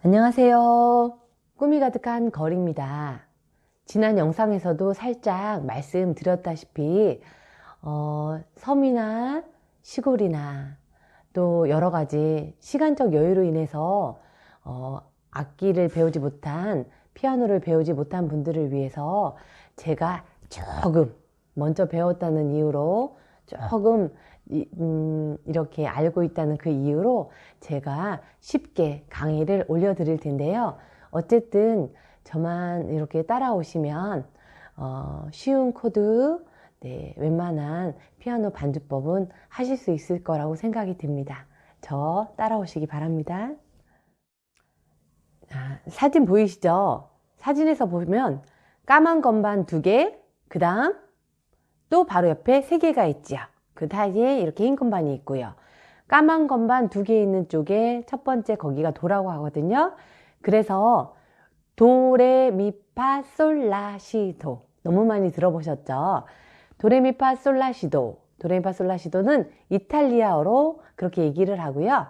안녕하세요. 꿈이 가득한 거리입니다. 지난 영상에서도 살짝 말씀드렸다시피, 어, 섬이나 시골이나 또 여러 가지 시간적 여유로 인해서, 어, 악기를 배우지 못한, 피아노를 배우지 못한 분들을 위해서 제가 조금 먼저 배웠다는 이유로 조금 음, 이렇게 알고 있다는 그 이유로 제가 쉽게 강의를 올려드릴 텐데요. 어쨌든 저만 이렇게 따라오시면 어, 쉬운 코드, 네, 웬만한 피아노 반주법은 하실 수 있을 거라고 생각이 듭니다. 저 따라오시기 바랍니다. 아, 사진 보이시죠? 사진에서 보면 까만 건반 두 개, 그 다음 또 바로 옆에 세 개가 있지요. 그 사이에 이렇게 흰 건반이 있고요. 까만 건반 두 개 있는 쪽에 첫 번째 거기가 도라고 하거든요. 그래서 도레미파 솔라시도 너무 많이 들어보셨죠? 도레미파 솔라시도 도레미파 솔라시도는 이탈리아어로 그렇게 얘기를 하고요.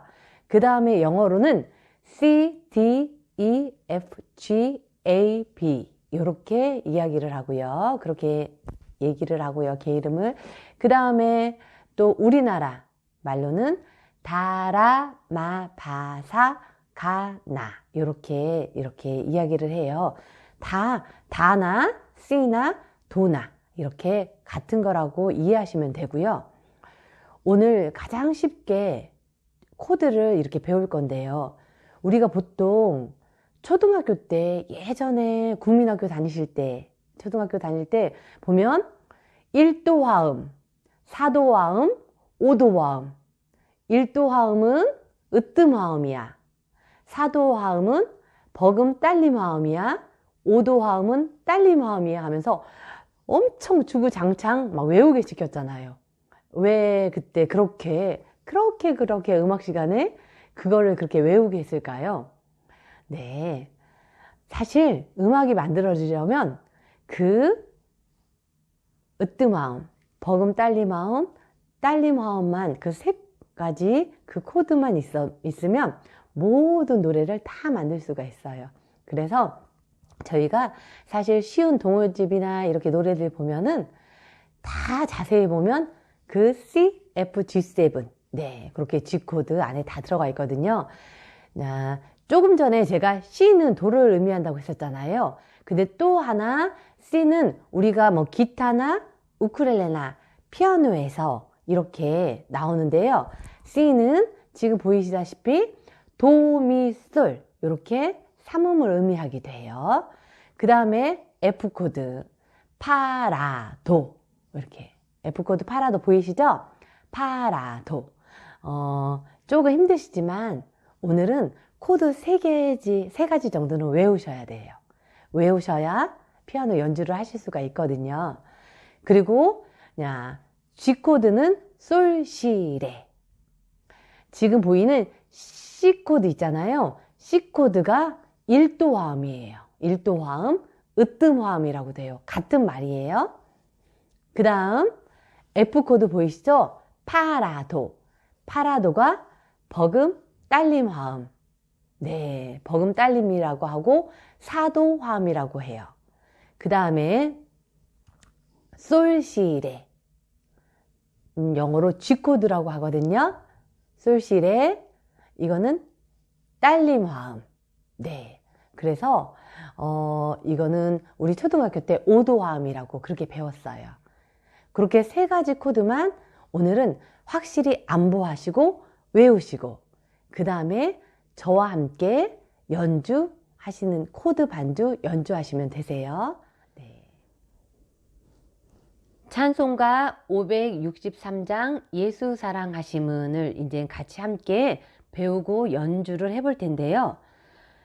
그 다음에 영어로는 C, D, E, F, G, A, B 이렇게 이야기를 하고요. 그렇게 얘기를 하고요. 개 이름을. 그 다음에 또 우리나라 말로는 다라, 마, 바사, 가나 이렇게 이렇게 이야기를 해요. 다 다나, 씨나, 도나 이렇게 같은 거라고 이해하시면 되고요. 오늘 가장 쉽게 코드를 이렇게 배울 건데요. 우리가 보통 초등학교 때 예전에 국민학교 다니실 때 초등학교 다닐 때 보면 1도 화음, 4도 화음, 5도 화음. 1도 화음은 으뜸 화음이야. 4도 화음은 버금 딸림 화음이야. 5도 화음은 딸림 화음이야 하면서 엄청 주구장창 막 외우게 시켰잖아요. 왜 그때 그렇게 그렇게 그렇게 음악 시간에 그거를 그렇게 외우게 했을까요? 네. 사실 음악이 만들어지려면 그 으뜸마음, 버금 딸림마음, 딸림마음만 그 세 가지 그 코드만 있어, 있으면 모든 노래를 다 만들 수가 있어요. 그래서 저희가 사실 쉬운 동요집이나 이렇게 노래들 보면은 다 자세히 보면 그 C, F, G7 네 그렇게 G 코드 안에 다 들어가 있거든요. 자, 조금 전에 제가 C는 도를 의미한다고 했었잖아요. 근데 또 하나 C는 우리가 뭐 기타나 우쿨렐레나 피아노에서 이렇게 나오는데요. C는 지금 보이시다시피 도, 미, 솔 이렇게 삼음을 의미하기도 해요. 그 다음에 F 코드 파라도 이렇게 F 코드 파라도 보이시죠? 파라도 어, 조금 힘드시지만 오늘은 코드 세 개지 세 가지 정도는 외우셔야 돼요. 외우셔야 피아노 연주를 하실 수가 있거든요. 그리고 야, G 코드는 솔, 시, 레. 지금 보이는 C 코드 있잖아요. C 코드가 1도 화음이에요. 1도 화음, 으뜸 화음이라고 돼요. 같은 말이에요. 그 다음 F 코드 보이시죠? 파라도. 파라도가 버금, 딸림 화음. 네, 버금 딸림이라고 하고 사도 화음이라고 해요. 그 다음에 솔시레 음, 영어로 G 코드라고 하거든요. 솔시레 이거는 딸림 화음. 네. 그래서 어 이거는 우리 초등학교 때 오도 화음이라고 그렇게 배웠어요. 그렇게 세 가지 코드만 오늘은 확실히 안보하시고 외우시고 그 다음에 저와 함께 연주하시는 코드 반주 연주하시면 되세요. 찬송가 563장 예수 사랑하심은을 이제 같이 함께 배우고 연주를 해볼 텐데요.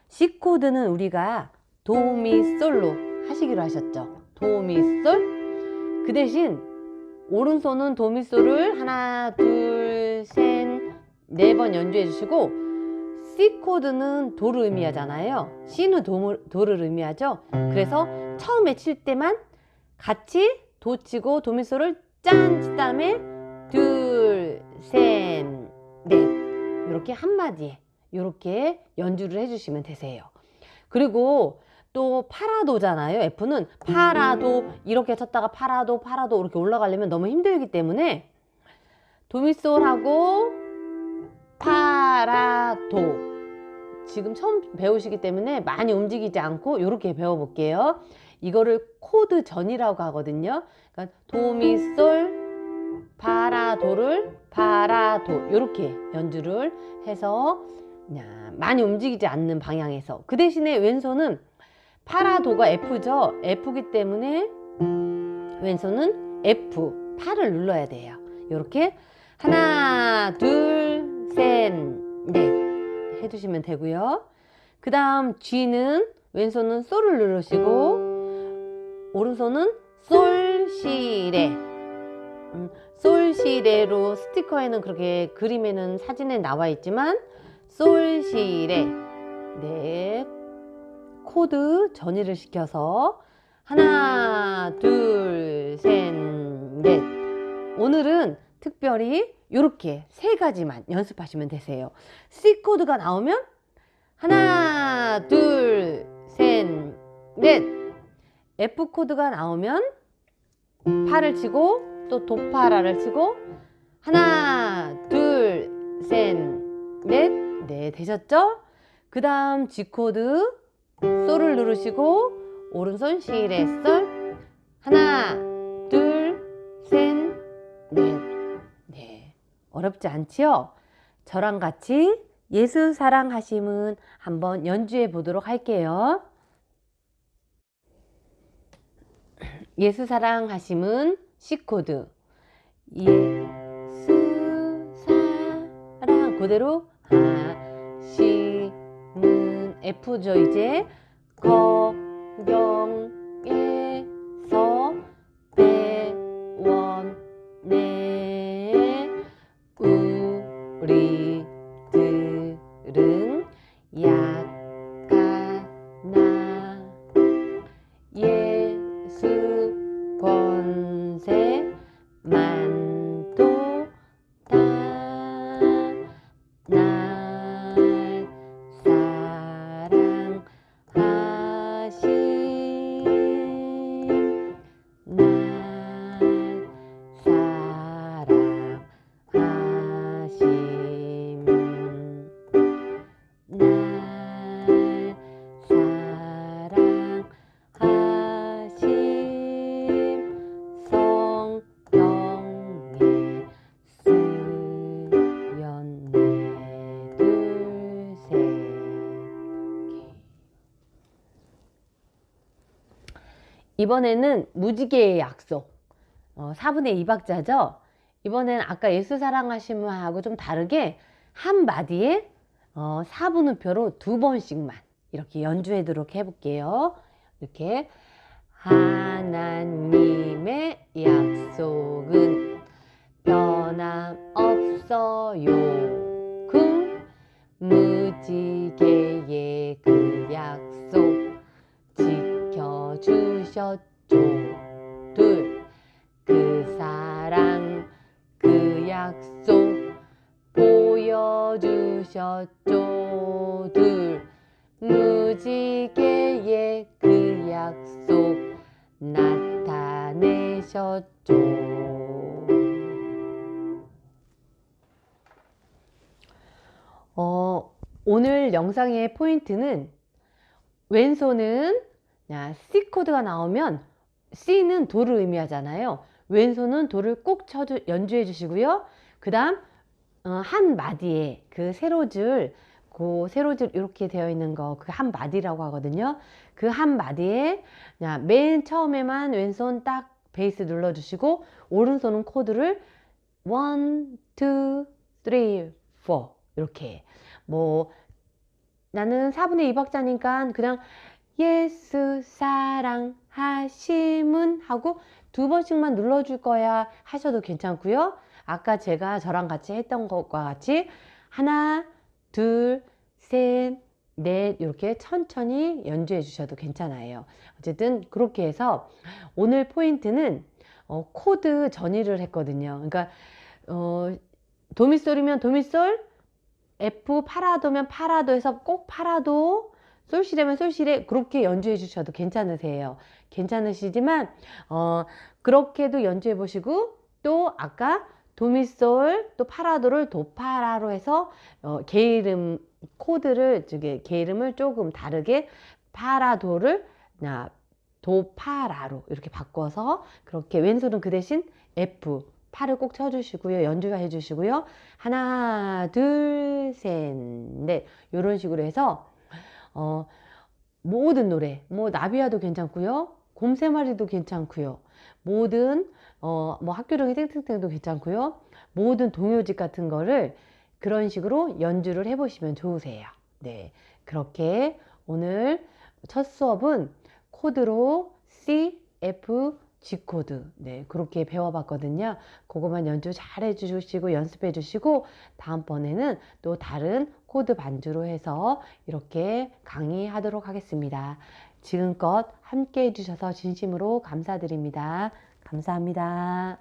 C 코드는 우리가 도미 솔로 하시기로 하셨죠. 도미 솔. 그 대신 오른손은 도미 솔을 하나, 둘, 셋, 네 번 연주해 주시고 C 코드는 도를 의미하잖아요. C는 도, 도를 의미하죠. 그래서 처음에 칠 때만 같이 도 치고 도미소를 짠! 친 다음에 둘, 셋, 넷 이렇게 한마디에 이렇게 연주를 해주시면 되세요. 그리고 또 파라도잖아요. F는 파라도 이렇게 쳤다가 파라도 파라도 이렇게 올라가려면 너무 힘들기 때문에 도미솔하고 파라도 지금 처음 배우시기 때문에 많이 움직이지 않고 이렇게 배워볼게요. 이거를 코드 전이라고 하거든요. 그러니까 도미솔 파라도를 파라도 이렇게 연주를 해서 많이 움직이지 않는 방향에서 그 대신에 왼손은 파라도가 F죠. F기 때문에 왼손은 F 팔을 눌러야 돼요. 이렇게 하나 둘 셋넷 해주시면 되고요. 그 다음 G는 왼손은 솔을 누르시고 오른손은 솔 시 레 음, 솔 시 레로 스티커에는 그렇게 그림에는 사진에 나와 있지만 솔 시 레 네. 코드 전이를 시켜서 하나 둘 셋 넷. 오늘은 특별히 이렇게 세 가지만 연습하시면 되세요. C 코드가 나오면 하나 둘 셋 넷. F 코드가 나오면 파를 치고 또 도파라를 치고 하나 둘 셋 넷. 네, 되셨죠? 그 다음 G 코드 솔을 누르시고 오른손 시레 솔 하나 어렵지 않지요? 저랑 같이 예수 사랑하심은 한번 연주해 보도록 할게요. 예수 사랑하심은 C 코드 예수 사랑 그대로 하시는 F죠 이제 거경 이번에는 무지개의 약속. 어, 4분의 2박자죠? 이번엔 아까 예수 사랑하심을 하고 좀 다르게 한 마디에 어, 4분음표로 두 번씩만 이렇게 연주하도록 해볼게요. 이렇게 하나님의 약속은 변함없어요. 금 무지 보여주셨죠 둘 무지개의 그 약속 나타내셨죠 어, 오늘 영상의 포인트는 왼손은 자, C 코드가 나오면 C는 도를 의미하잖아요. 왼손은 도를 꼭 쳐주, 연주해 주시고요. 그 다음 어, 한 마디에 그 세로줄 그 세로줄 이렇게 되어 있는 거 그 한 마디라고 하거든요. 그 한 마디에 자, 맨 처음에만 왼손 딱 베이스 눌러 주시고 오른손은 코드를 1, 2, 3, 4 이렇게 뭐 나는 4분의 2박자니까 그냥 예수 사랑하심은 하고 두 번씩만 눌러줄 거야 하셔도 괜찮고요. 아까 제가 저랑 같이 했던 것과 같이 하나, 둘, 셋, 넷 이렇게 천천히 연주해 주셔도 괜찮아요. 어쨌든 그렇게 해서 오늘 포인트는 어, 코드 전이를 했거든요. 그러니까 어, 도미솔이면 도미솔, F 파라도면 파라도에서 꼭 파라도 솔시레면 솔시레 그렇게 연주해 주셔도 괜찮으세요. 괜찮으시지만 어 그렇게도 연주해 보시고 또 아까 도미솔 또 파라도를 도파라로 해서 어, 게이름 코드를 저게 게이름을 조금 다르게 파라도를 나 도파라로 이렇게 바꿔서 그렇게 왼손은 그 대신 F 팔을 꼭 쳐주시고요. 연주가 해주시고요. 하나 둘 셋 넷. 이런 식으로 해서 어, 모든 노래 뭐 나비야도 괜찮고요 곰새마리도 괜찮고요. 모든 어, 뭐 학교령이 땡땡땡도 괜찮고요. 모든 동요집 같은 거를 그런 식으로 연주를 해보시면 좋으세요. 네. 그렇게 오늘 첫 수업은 코드로 C, F, G 코드. 네. 그렇게 배워봤거든요. 그것만 연주 잘 해주시고 연습해 주시고 다음번에는 또 다른 코드 반주로 해서 이렇게 강의하도록 하겠습니다 지금껏 함께 해주셔서 진심으로 감사드립니다. 감사합니다